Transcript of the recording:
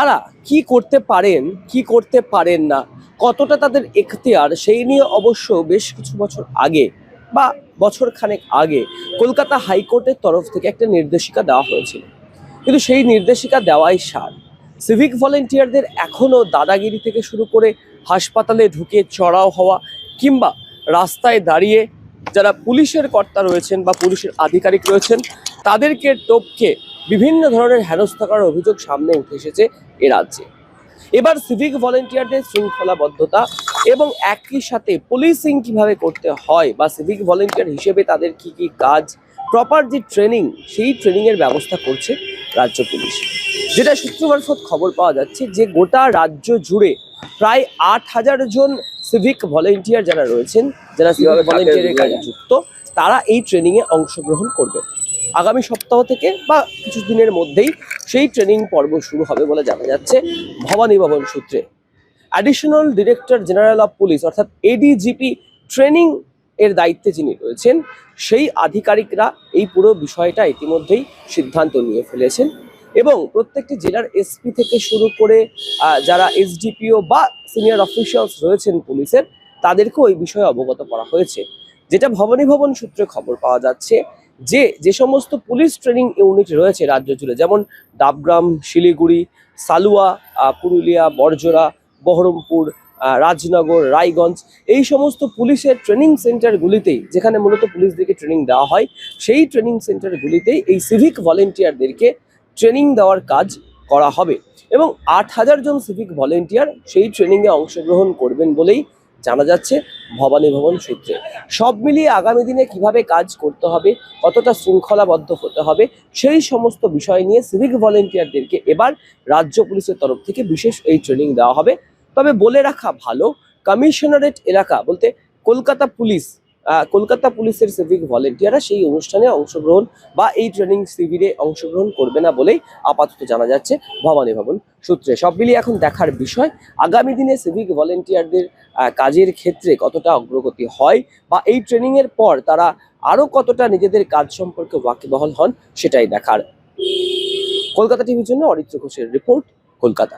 তারা কি করতে পারেন, কি করতে পারেন না, কতটা তাদের এখতিয়ার, সেই নিয়ে অবশ্য বেশ কিছু বছর আগে বা বছর খানেক আগে কলকাতা হাইকোর্টের তরফ থেকে একটা নির্দেশিকা দেওয়া হয়েছিল। কিন্তু সেই নির্দেশিকা দেওয়াই সার। সিভিক ভলেন্টিয়ারদের এখনও দাদাগিরি থেকে শুরু করে হাসপাতালে ঢুকে চড়াও হওয়া কিংবা রাস্তায় দাঁড়িয়ে যারা পুলিশের কর্তা রয়েছেন বা পুলিশের আধিকারিক রয়েছেন, তাদেরকে টপকে বিভিন্ন ধরনের হেনস্থা করার অভিযোগ সামনে উঠে এসেছে এ রাজ্যে। এবার সিভিক ভলেন্টিয়ারদের শৃঙ্খলাবদ্ধতা এবং একই সাথে পুলিশিং কীভাবে করতে হয় বা সিভিক ভলেন্টিয়ার হিসেবে তাদের কি কি কাজ প্রপার যে ট্রেনিং সেই ট্রেনিংয়ের ব্যবস্থা করছে রাজ্য পুলিশ। যেটা সূত্র মারফত খবর পাওয়া যাচ্ছে যে গোটা রাজ্য জুড়ে প্রায় আট হাজার জন সিভিক ভলেন্টিয়ার যারা রয়েছেন যারা সিভিক ভলেন্টিয়ারের কাজে যুক্ত তারা এই ট্রেনিংয়ে অংশগ্রহণ করবে। আগামী সপ্তাহ থেকে বা কিছু দিনের মধ্যেই সেই ট্রেনিং পর্ব শুরু হবে বলে জানা যাচ্ছে ভবানী ভবন সূত্রে। Additional director general of police অর্থাৎ এডিজিপি ট্রেনিং এর দায়িত্বে যিনি রয়েছেন, সেই আধিকারিকরা এই পুরো বিষয়টা ইতিমধ্যেই সিদ্ধান্ত নিয়ে ফেলেছেন এবং প্রত্যেকটি জেলার এসপি থেকে শুরু করে যারা এসডিপিও বা সিনিয়র অফিসিয়ালস রয়েছেন পুলিশের, তাদেরকেও এই বিষয়ে অবগত করা হয়েছে। যেটা ভবানী ভবন সূত্রে খবর পাওয়া যাচ্ছে যে যে সমস্ত পুলিশ ট্রেনিং ইউনিট রয়েছে রাজ্য জুড়ে, যেমন ডাবগ্রাম, শিলিগুড়ি, সালুয়া পুরুলিয়া, বরজোড়া, বহরমপুর রাজনগর, রায়গঞ্জ, এই সমস্ত পুলিশের ট্রেনিং সেন্টারগুলিতেই, যেখানে মূলত পুলিশদেরকে ট্রেনিং দেওয়া হয়, সেই ট্রেনিং সেন্টারগুলিতেই এই সিভিক ভলেন্টিয়ারদেরকে ট্রেনিং দেওয়ার কাজ করা হবে। এবং আট হাজার জন সিভিক ভলেন্টিয়ার সেই ট্রেনিংয়ে অংশগ্রহণ করবেন বলেই জানা যাচ্ছে ভবানী ভবন সূত্রে। সব মিলিয়ে আগামী দিনে কীভাবে কাজ করতে হবে, কতটা শৃঙ্খলাবদ্ধ হতে হবে, সেই সমস্ত বিষয় নিয়ে সিভিক ভলেন্টিয়ারদেরকে এবার রাজ্য পুলিশের তরফ থেকে বিশেষ এই ট্রেনিং দেওয়া হবে। তবে বলে রাখা ভালো কমিশনারেট এলাকা বলতে কলকাতা পুলিশ কলকাতা পুলিশের সিভিক ভলেন্টিয়াররা সেই অনুষ্ঠানে অংশগ্রহণ বা এই ট্রেনিং শিবিরে অংশগ্রহণ করবে না বলেই আপাতত জানা যাচ্ছে। ভবানী ভবন সূত্রে সব মিলিয়ে এখন দেখার বিষয়, আগামী দিনে সিভিক ভলেন্টিয়ারদের কাজের ক্ষেত্রে কতটা অগ্রগতি হয় বা এই ট্রেনিংয়ের পর তারা আরও কতটা নিজেদের কাজ সম্পর্কে ওয়াকিবহল হন সেটাই দেখার। কলকাতা টিভির জন্য অরিত্র ঘোষের রিপোর্ট কলকাতা।